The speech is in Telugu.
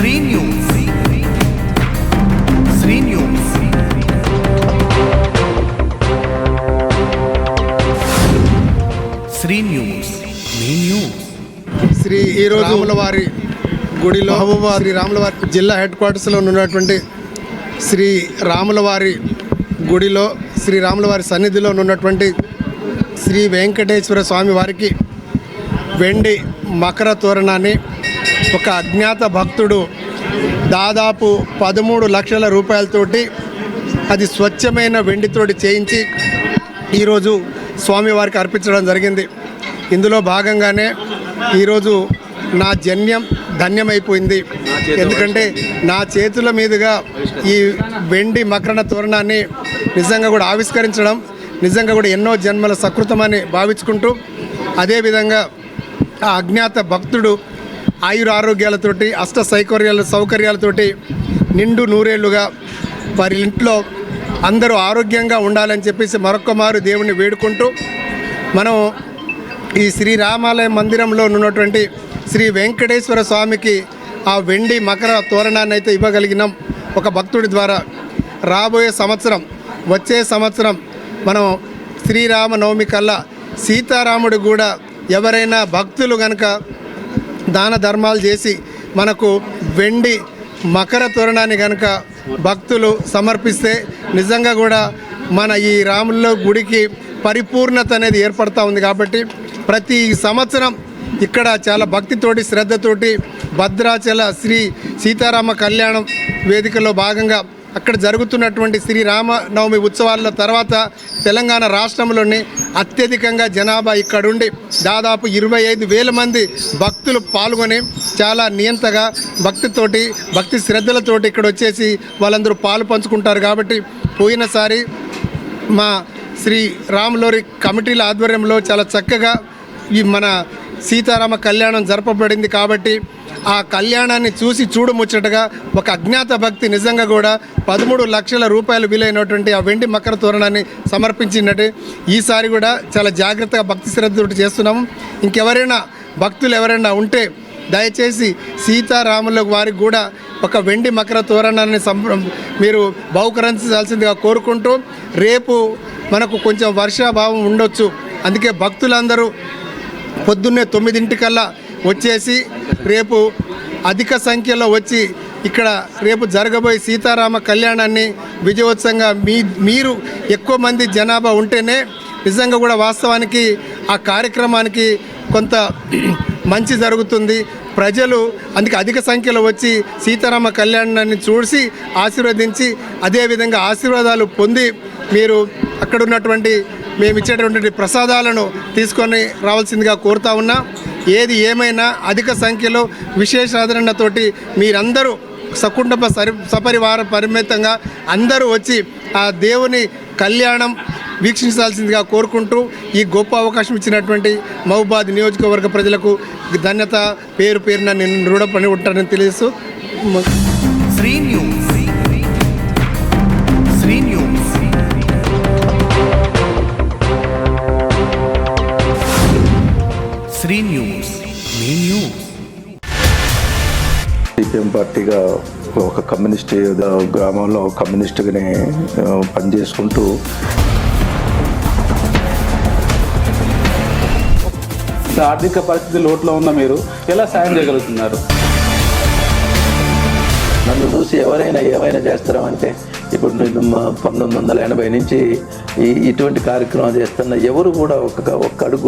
Sri news Sri news Sri news మీ న్యూస్ శ్రీ ఈ రోజు రాములవారి గుడిలో శ్రీ రాములవారి జిల్లా హెడ్ క్వార్టర్స్లో ఉన్నటువంటి శ్రీ రాములవారి గుడిలో శ్రీ రాములవారి సన్నిధిలో ఉన్నటువంటి శ్రీ వెంకటేశ్వర స్వామి వారికి వెండి మకర తోరణాన్ని ఒక అజ్ఞాత భక్తుడు దాదాపు పదమూడు లక్షల రూపాయలతోటి అది స్వచ్ఛమైన వెండితోటి చేయించి ఈరోజు స్వామివారికి అర్పించడం జరిగింది. ఇందులో భాగంగానే ఈరోజు నా జన్యం ధన్యమైపోయింది. ఎందుకంటే నా చేతుల మీదుగా ఈ వెండి మకరణ తోరణాన్ని నిజంగా కూడా ఆవిష్కరించడం నిజంగా కూడా ఎన్నో జన్మల సకృతమని భావించుకుంటూ అదేవిధంగా ఆ అజ్ఞాత భక్తుడు ఆయుర ఆరోగ్యాలతోటి అష్ట సౌకర్యాల సౌకర్యాలతోటి నిండు నూరేళ్ళుగా వారి ఇంట్లో అందరూ ఆరోగ్యంగా ఉండాలని చెప్పేసి మరొక్కమారు దేవుణ్ణి వేడుకుంటూ మనం ఈ శ్రీరామాలయ మందిరంలో ఉన్నటువంటి శ్రీ వెంకటేశ్వర స్వామికి ఆ వెండి మకర తోరణాన్ని అయితే ఇవ్వగలిగినాం. ఒక భక్తుడి ద్వారా రాబోయే సంవత్సరం వచ్చే సంవత్సరం మనం శ్రీరామనవమి కల్లా సీతారాముడు కూడా ఎవరైనా భక్తులు కనుక దాన ధర్మాలు చేసి మనకు వెండి మకర తోరణాన్ని కనుక భక్తులు సమర్పిస్తే నిజంగా కూడా మన ఈ రాముల్లో గుడికి పరిపూర్ణత అనేది ఏర్పడతా ఉంది కాబట్టి ప్రతి సంవత్సరం ఇక్కడ చాలా భక్తితోటి శ్రద్ధతోటి భద్రాచల శ్రీ సీతారామ కళ్యాణం వేదికలో భాగంగా అక్కడ జరుగుతున్నటువంటి శ్రీరామనవమి ఉత్సవాల తర్వాత తెలంగాణ రాష్ట్రంలోని అత్యధికంగా జనాభా ఇక్కడుండి దాదాపు ఇరవై ఐదు వేల మంది భక్తులు పాల్గొని చాలా నియంతగా భక్తితోటి భక్తి శ్రద్ధలతోటి ఇక్కడ వచ్చేసి వాళ్ళందరూ పాలు పంచుకుంటారు కాబట్టి పోయినసారి మా శ్రీ రాములోరి కమిటీల ఆధ్వర్యంలో చాలా చక్కగా ఈ మన సీతారామ కళ్యాణం జరపబడింది కాబట్టి ఆ కళ్యాణాన్ని చూసి చూడముచ్చటగా ఒక అజ్ఞాత భక్తి నిజంగా కూడా పదమూడు లక్షల రూపాయలు విలువైనటువంటి ఆ వెండి మకర తోరణాన్ని సమర్పించినట్టు ఈసారి కూడా చాలా జాగ్రత్తగా భక్తి శ్రద్ధతోటి చేస్తున్నాము. ఇంకెవరైనా భక్తులు ఎవరైనా ఉంటే దయచేసి సీతారాముల వారికి కూడా ఒక వెండి మకర తోరణాన్ని సం మీరు బహుకరించాల్సిందిగా కోరుకుంటూ రేపు మనకు కొంచెం వర్షాభావం ఉండొచ్చు. అందుకే భక్తులందరూ పొద్దున్నే తొమ్మిదింటికల్లా వచ్చేసి రేపు అధిక సంఖ్యలో వచ్చి ఇక్కడ రేపు జరగబోయే సీతారామ కళ్యాణాన్ని విజయోత్సవంగా మీ మీరు ఎక్కువ మంది జనాభా ఉంటేనే నిజంగా కూడా వాస్తవానికి ఆ కార్యక్రమానికి కొంత మంచి జరుగుతుంది. ప్రజలు అందుకే అధిక సంఖ్యలో వచ్చి సీతారామ కళ్యాణాన్ని చూసి ఆశీర్వదించి అదేవిధంగా ఆశీర్వాదాలు పొంది మీరు అక్కడ ఉన్నటువంటి మేము ఇచ్చేటటువంటి ప్రసాదాలను తీసుకొని రావాల్సిందిగా కోరుతా ఉన్నా. ఏది ఏమైనా అధిక సంఖ్యలో విశేషాదరణతోటి మీరందరూ సకుటుంబ సరి సపరివార పరిమితంగా అందరూ వచ్చి ఆ దేవుని కళ్యాణం వీక్షించాల్సిందిగా కోరుకుంటూ ఈ గొప్ప అవకాశం ఇచ్చినటువంటి మహబాద్ నియోజకవర్గ ప్రజలకు ధన్యత పేరు పేరున నేను రుణపడి ఉంటానని తెలుసు Sri news Sri news Sri news మీ న్యూస్. సిపిఎం పార్టీగా ఒక కమ్యూనిస్ట్ గ్రామంలో కమ్యూనిస్ట్గానే పనిచేసుకుంటూ ఆర్థిక పరిస్థితి లోట్లో ఉన్న మీరు ఎలా సాయం చేయగలుగుతున్నారు? నన్ను చూసి ఎవరైనా ఏమైనా చేస్తారంటే ఇప్పుడు నేను పంతొమ్మిది వందల ఎనభై నుంచి ఈ ఇటువంటి కార్యక్రమం చేస్తున్న ఎవరు కూడా ఒక ఒక్క అడుగు